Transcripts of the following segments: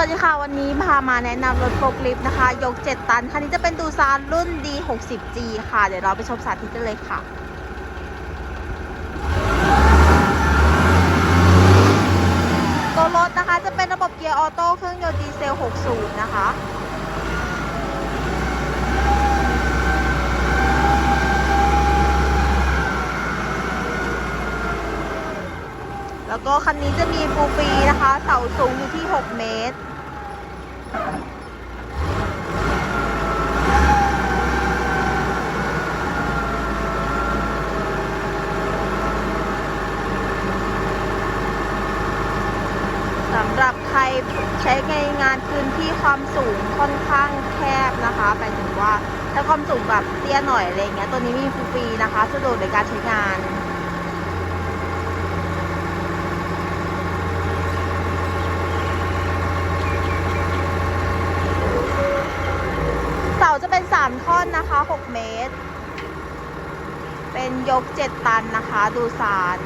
สวัสดีค่ะ วันนี้พามาแนะนำรถโฟล์คลิฟต์นะคะ ยก 7 ตัน คันนี้จะเป็นดูซานรุ่น D60G ค่ะ เดี๋ยวเราไปชมสาธิตกันเลยค่ะตัวรถนะคะจะเป็นระบบเกียร์ออโต้เครื่องยนต์ดีเซล6สูบนะคะ แล้วก็คันนี้จะมีฟูฟรีนะคะ เสาสูงอยู่ที่ 6 เมตร สำหรับใครใช้ในงานพื้นที่ความสูงค่อนข้างแคบนะคะหมายถึงว่าถ้าความสูงแบบเตี้ยหน่อยอะไรเงี้ย ตัวนี้มีฟรีนะคะ สะดวกในการใช้งาน เสา จะเป็น 3 ท่อนนะคะ 6 เมตร เป็นยก 7 ตันนะคะ ดูสาร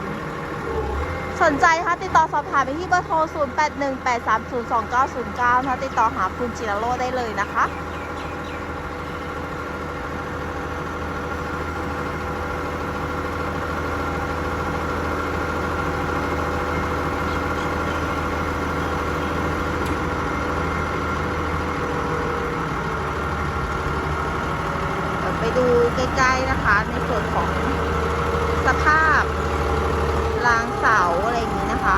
สนใจคะติดต่อสอบถามไปที่เบอร์โทร 0818302909นะคะติดต่อหาคุณจิรโรได้เลยนะคะ ไปดูใกล้ๆนะคะ ในส่วนของสภาพรางเสาอะไรอย่างนี้นะคะ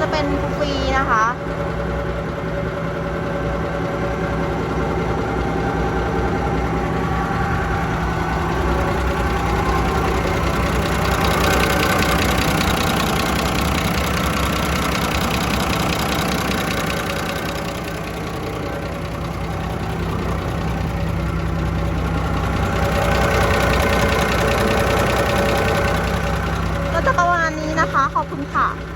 จะเป็นฟรีนะคะ ก็จ